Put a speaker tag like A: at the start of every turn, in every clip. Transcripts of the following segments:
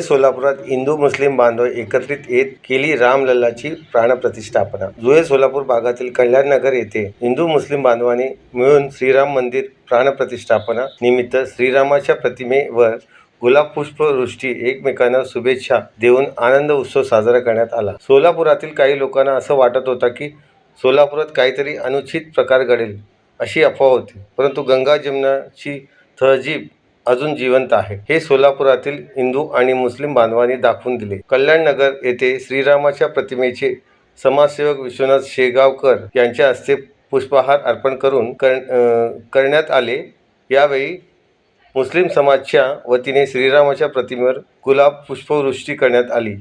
A: मुंबई सोलापुरात हिंदू मुस्लिम बांधव एकत्रित येत केली रामलल्लाची प्राणप्रतिष्ठापना. जुहे सोलापूर भागातील कल्याणनगर येथे हिंदू मुस्लिम बांधवांनी मिळून श्रीराम मंदिर प्राणप्रतिष्ठापना निमित्त श्रीरामाच्या प्रतिमेवर गुलाब पुष्पवृष्टी एकमेकांना शुभेच्छा देऊन आनंद उत्सव साजरा करण्यात आला. सोलापुरातील काही लोकांना असं वाटत होतं की सोलापुरात काहीतरी अनुचित प्रकार घडेल अशी अफवा होती. परंतु गंगा जमुनाची तहजीब अजून जिवंत आहे. हे सोलापुरातील हिंदू आणि मुस्लिम बांधवांनी दाखवून दिले. कल्याणनगर येथे श्रीरामाच्या प्रतिमेचे समाजसेवक विश्वनाथ शेगावकर यांच्या हस्ते पुष्पहार अर्पण करून कर करण्यात आले. यावेळी मुस्लिम समाजच्या वतीने श्रीरामाच्या प्रतिमेवर गुलाब पुष्पवृष्टी करण्यात आली.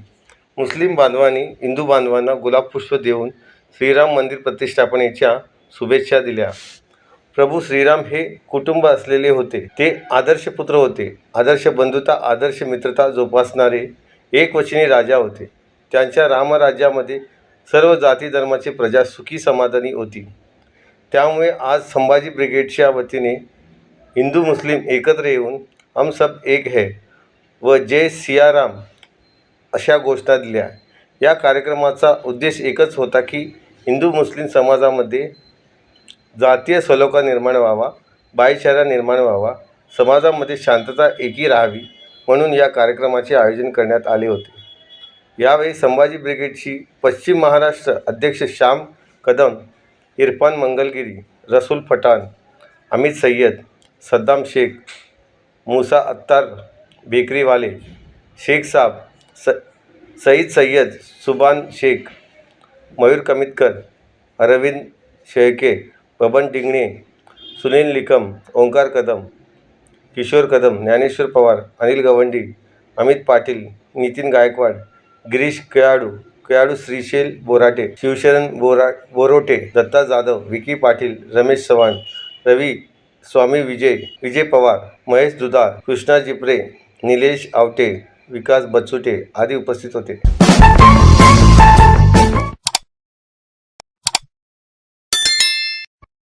A: मुस्लिम बांधवांनी हिंदू बांधवांना गुलाब पुष्प देऊन श्रीराम मंदिर प्रतिष्ठापनेच्या शुभेच्छा दिल्या. प्रभू श्रीराम हे कुटुंब असलेले होते. ते आदर्श पुत्र होते. आदर्श बंधुता आदर्श मित्रता जोपासणारे एकवचनी राजा होते. त्यांच्या रामराज्यामध्ये सर्व जाती धर्माची प्रजा सुखी समाधानी होती. त्यामुळे आज संभाजी ब्रिगेडच्या वतीने हिंदू मुस्लिम एकत्र येऊन हम सब एक है व जय सियाराम अशा घोषणा दिल्या. या कार्यक्रमाचा उद्देश एकच होता की हिंदू मुस्लिम समाजामध्ये जातीय सलोखा निर्माण व्हावा भाईचारा निर्माण व्हावा समाजामध्ये शांतता एकी राहावी म्हणून या कार्यक्रमाचे आयोजन करण्यात आले होते. यावेळी संभाजी ब्रिगेडची पश्चिम महाराष्ट्र अध्यक्ष श्याम कदम इरफान मंगलगिरी रसूल पठाण अमित सय्यद सद्दाम शेख मुसा अत्तार बेकरीवाले शेख साब स सईद सय्यद सुबान शेख मयूर कमितकर अरविंद शेळके बबन टिंगणे सुनील निकम ओंकार कदम किशोर कदम ज्ञानेश्वर पवार अनिल गवंडी अमित पाटील नितीन गायकवाड गिरीश कयाडू कयाडू श्रीशैल बोराटे शिवशरण बोरा बोरोटे दत्ता जाधव विकी पाटील रमेश चव्हाण रवी स्वामी विजय विजय पवार महेश दुधार कृष्णा जिपरे निलेश आवटे विकास बचुटे आदी उपस्थित होते.